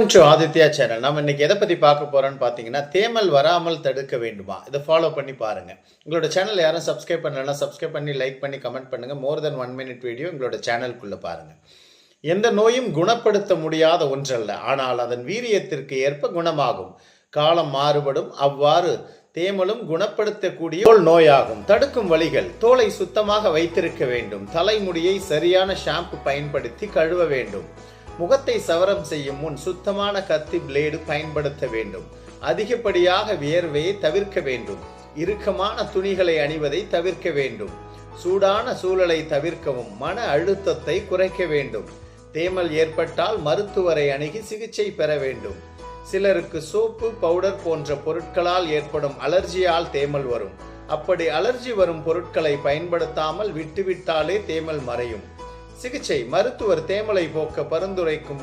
To Aditya channel நம்ம இன்னைக்கு எதை பற்றி பார்க்க போகிறோம்னு பார்த்தீங்கன்னா தேமல் வராமல் தடுக்க வேண்டுமா? இதை ஃபாலோ பண்ணி பாருங்கள் உங்களோட சேனல் யாரும் சப்ஸ்கிரைப் பண்ணலன்னா சப்ஸ்கிரைப் பண்ணி லைக் பண்ணி கமெண்ட் பண்ணுங்கள் more then one minute video உங்களோட சேனலுக்குள்ளே பாருங்கள் எந்த நோயும் குணப்படுத்த முடியாத ஒன்றல்ல. ஆனால் அதன் வீரியத்திற்கு ஏற்ப குணமாகும். காலம் மாறுபடும். அவ்வாறு தேமலும் குணப்படுத்தக்கூடிய தோல் நோயாகும். தடுக்கும் வழிகள் தோலை சுத்தமாக வைத்திருக்க வேண்டும். தலைமுடியை சரியான ஷாம்பு பயன்படுத்தி கழுவ வேண்டும். முகத்தை சவரம் செய்யும் முன் சுத்தமான கத்தி பிளேடு பயன்படுத்த வேண்டும். அதிகப்படியாக வியர்வையை தவிர்க்க வேண்டும். இறுக்கமான துணிகளை அணிவதை தவிர்க்க வேண்டும். சூடான சூழலை தவிர்க்கவும் மன அழுத்தத்தை குறைக்க வேண்டும். தேமல் ஏற்பட்டால் மருத்துவரை அணுகி சிகிச்சை பெற வேண்டும். சிலருக்கு சோப்பு பவுடர் போன்ற பொருட்களால் ஏற்படும் அலர்ஜியால் தேமல் வரும். அப்படி அலர்ஜி வரும் பொருட்களை பயன்படுத்தாமல் விட்டுவிட்டாலே தேமல் மறையும். சிகிச்சை மருத்துவர் தேமலை போக்க பரிந்துரைக்கும்